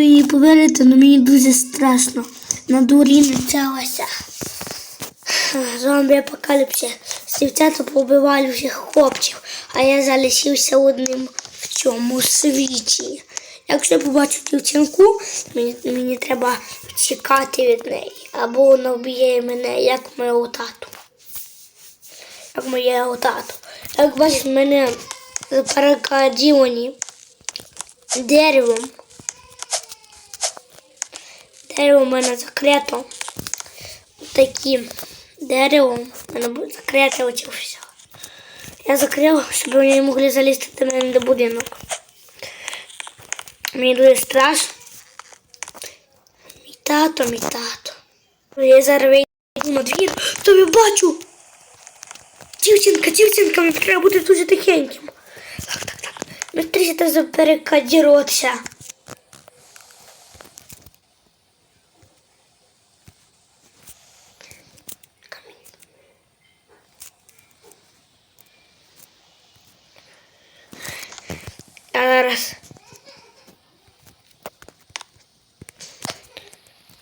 її повірити, але мені дуже страшно. На дворі почалося. Зомбі апокаліпсис. Дівчата побивали всіх хлопців, а я залишився одним в цьому світі. Якщо я побачу дівчинку, мені, мені треба втікати від неї. Або вона вб'є мене, як моєго тату. Як моєго тату. Як бачите, мене перекадіоні деревом. Дерево в мене закрито. Таким деревом в мене буде закрите оці все. Я закрив, щоб вони не могли залізти до мене до будинок. Мені дуже страшно. Мій тато, мій тато. Я зараз вийду на двір, то я бачу. Дівчинка, дівчинка, мені треба бути дуже тихеньким. Так, так, так. Ми треба заперекадіруватися. Зараз.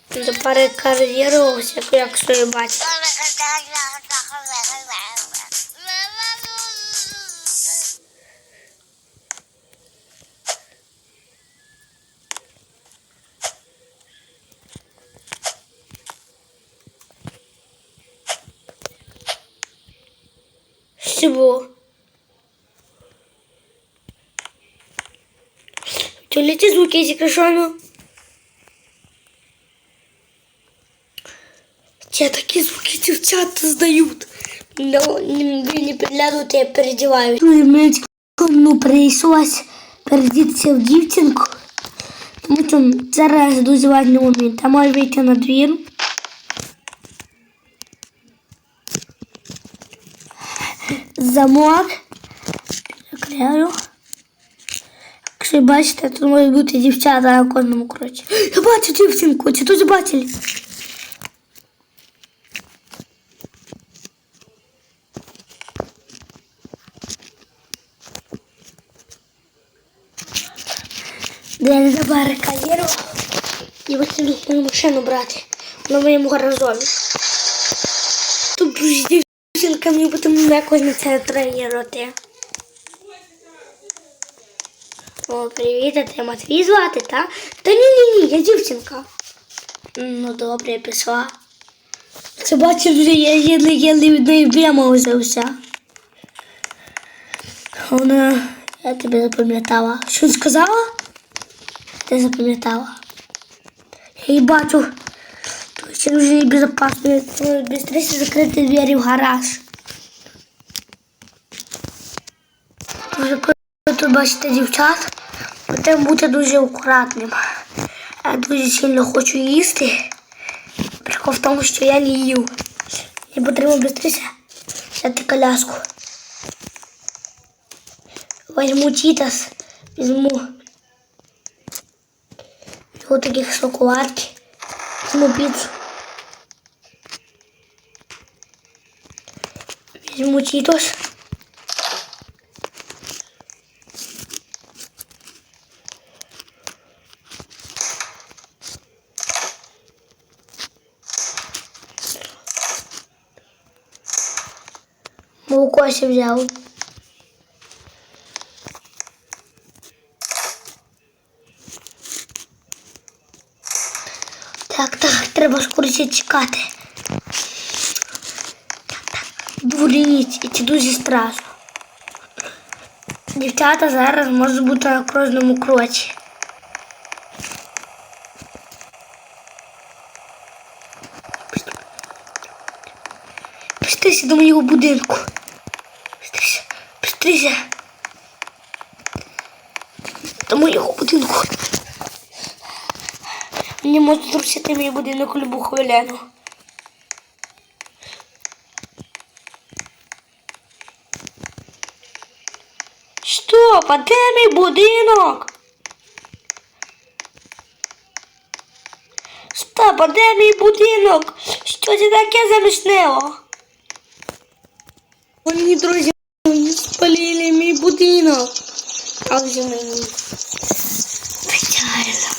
Заперекадірувався, якщо як собі Що Чули звуки, если крашану? Те такие звуки девчата сдают. Но вы не приглядывают, я переодеваю. Мені ну, прийшлось передітися в дівчинку. Тому що зараз дуже важливий момент. А маю вийти на двір. Замок. Закрию. Якщо бачите, тут можуть бути дівчата на кожному кроці. Я бачу дівчинку, чи тут бачили? Де я забарикадірував і мою машину брати на моєму гаражові. Тут з дівчинками будемо якось на це тренувати. О, привіт, а ти Матвій звати, та? Та ні, ні, я дівчинка. Ну добре, я пішла. Це бачиш, вже я єле єле від неї вимовився. Вона, я тебе запам'ятала. Що сказала? Ти запам'ятала. Я її бачу. Точно вже не безопасно. Быстрее закрити двері в гараж. Може, тут бачите дівчат, потрібно бути дуже акуратним. Я дуже сильно хочу їсти. Прикол в тому, що я не їв. Мені потрібно швидше взяти коляску. Возьму тітас, візьму вот таких шоколадки, візьму піцу. Візьму тітос. Молоко ще взяв. Так, так, треба скоріше чекати. Так, так. Дворіться, і це дуже страшно. Дівчата зараз можуть бути на кожному кроці. Пустися до моєго будинку. Пустися. До моєго будинку. Мені можуть зрушити мій будинок любу хвилину. Стоп, а де мій будинок? Стоп, а де мій будинок? Що це таке замішнело? Мої друзі будинок. А вже мені. Печально.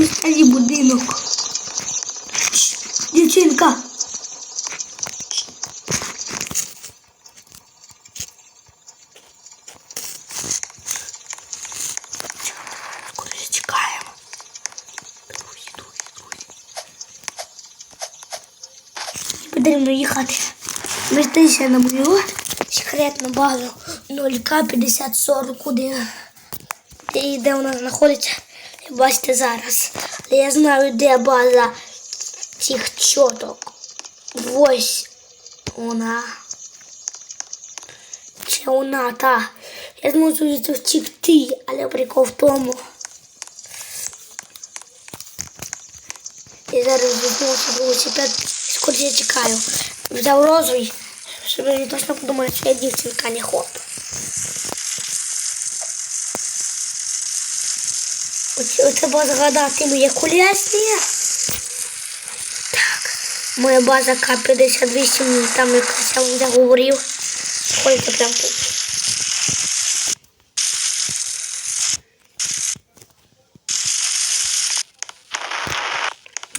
у старий будинок. Дівчинка. Потрібно їхати. Вертися на мою секретну базу 0К5041. І де вона знаходиться, бачите зараз. Але я знаю, де база цих чоток. Ось вона. Це вона та. Я зможу втікти, але прикол в тому. І зараз візьму велосипед, скоро я чекаю. Взяв розовий, щоб вони точно подумали, що я дівчинка, не хоп. Оце згадати моє колесні. Так, моя база К-58, там якраз я вам вже говорив. Ходите прямо тут.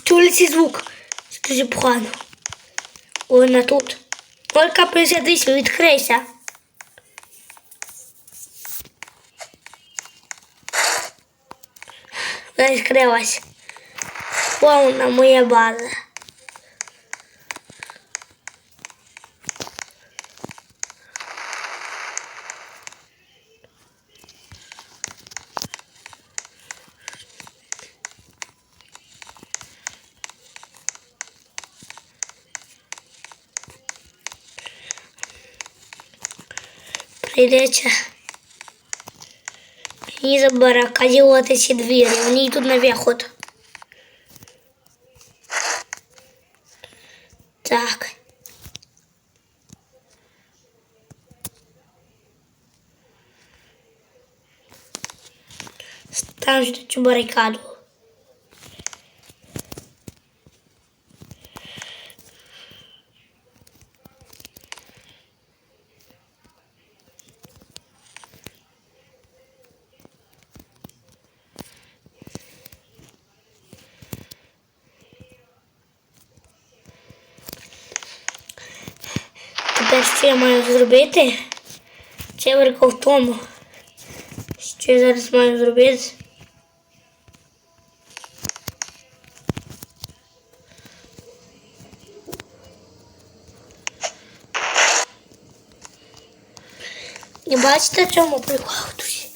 Чули цей звук? Скажи погано. Вона тут. Олька 58, відкрийся. Вона відкрилась. Повна моя база. Прийдеться мені забаракадувати эти двери. Они идут наверх вот. Так. Ставлю эту барикаду. Що я маю зробити? Це прикол в тому. Що я зараз маю зробити? І бачите, чому прикол, друзі?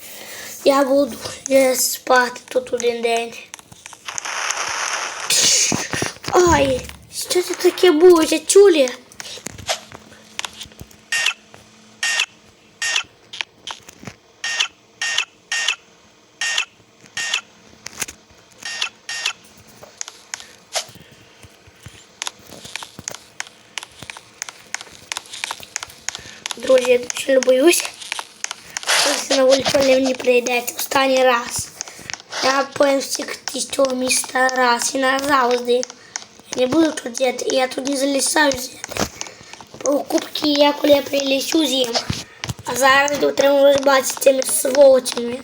Я буду спати тут один день. Ай, що це таке було? Ви чули? Друзі, я дуже сильно боюсь. Ось на вулицю не прийдеться останній раз. Я повинен втекти з цього міста раз і назавжди. Не буду тут жити, я тут не залишаю жити. Покупки я коли прилечу зим. А зараз розбати з цими сволочами,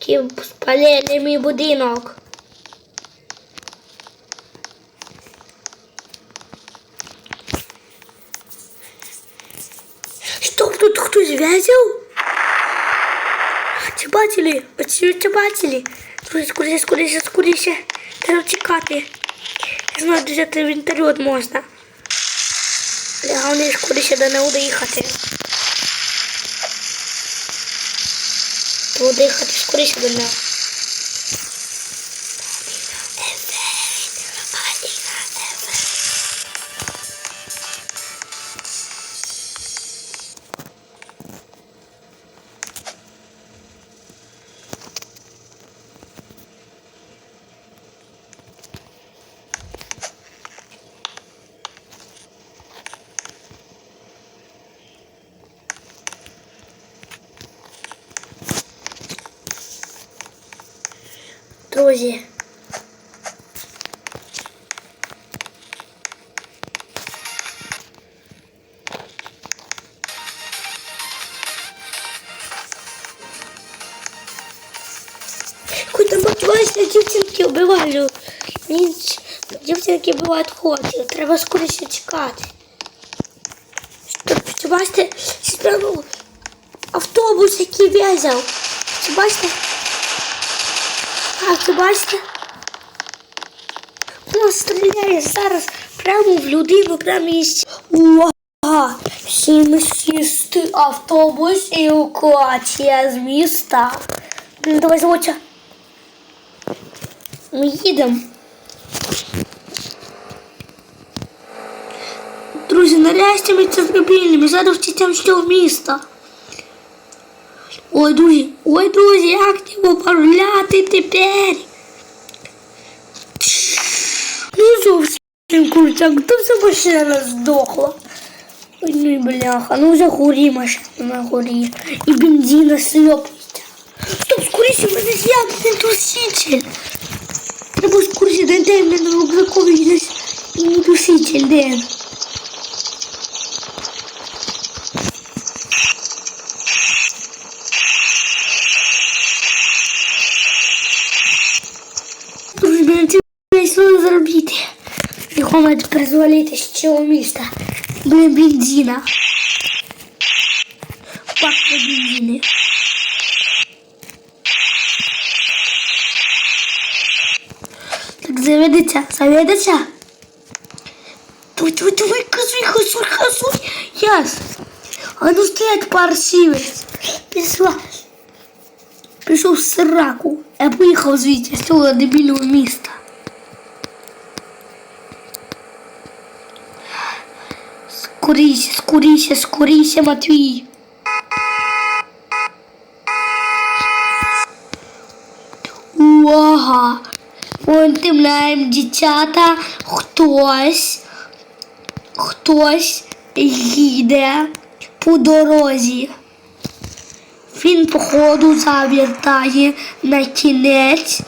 які спалили мій будинок. Стоп, тут хтось вязав? Чи бачили? Чи, чи бачили? Друзі, скоріше, скоріше, скоріше. Треба чекати. Я знаю, де взяти вінтеріот можна. Але головне скоріше до неї доїхати. Треба скоріше до неї. Друзі. Бачилась? бачите, дівчинки вбиваю. Мені Дівчинки вбивають хлопців. Треба скоріше чекати. Що, що бачите, автобус, який в'язав. Бачите? А, це бачите? Вона стріляє зараз прямо в людину, прямо із. Увага! Всім сісти автобус і евакуація з міста. Ну, Давай зводься. Ми їдемо. Друзі, нарешті ми це зробили. Ми зараз втічемо всього міста. Ой, друзі, ой, друзі, як тебе управляти тепер? Ну зовсім крутяк, то вся машина здохла. Ой, ну і бляха, ну вже горі машина на горі. І бензина сльопується. Стоп, скоріше, в мене з'явиться тушитель. Треба скоріше, де де в мене рюкзакові десь і не тушитель, де? Друзі, Має призволити з цього міста. Блин, бензина. Пахне бензини. Так заведеться, заведеться. Давай, давай, давай, газуй, газуй, газуй. Яс. А ну стоять паршивець. Пішла. Пішов в сраку. Я поїхав звідти з цього дебільного міста. Скоріше, скоріше, скоріше, Матвій. Увага! Повідомляємо, дівчата, хтось, хтось їде по дорозі. Він, походу, завертає на кінець,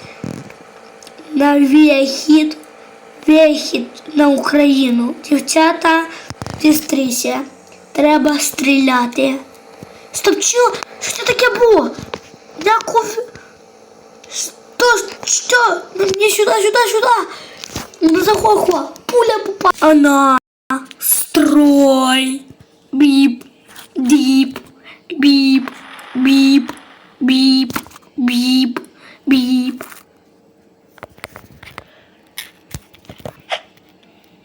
на вихід, вихід на Україну. Дівчата, Дістрися. Треба стріляти. Стоп, що? Що це таке було? Яков. Що? Що? Мені сюди, сюди, сюди. Ну, Захохла. Пуля попала. Она. Строй. Біп. Діп. Біп. Біп. Біп. Біп. Біп.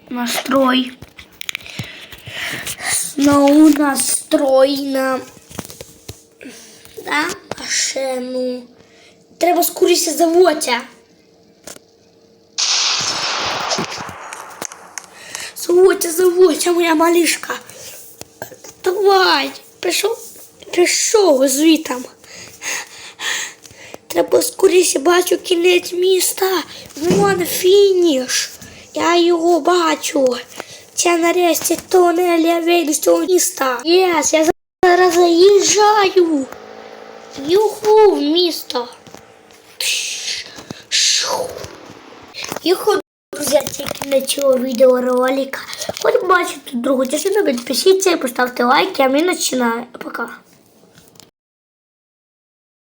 Настрой. Снова настрой на да, машину. Треба скоріше заводя. Заводя, заводя, моя малишка. Давай, пішов, пішов звітом. Треба скоріше бачу кінець міста. Вон фініш. Я його бачу. Це нарешті тунель, я вийду з цього міста. Єс, я зараз заїжджаю. Юху в місто. Юху, друзі, кінець цього відеоролика. Хоч бачите другу підпишіться і поставте лайки, а ми починаємо. Пока.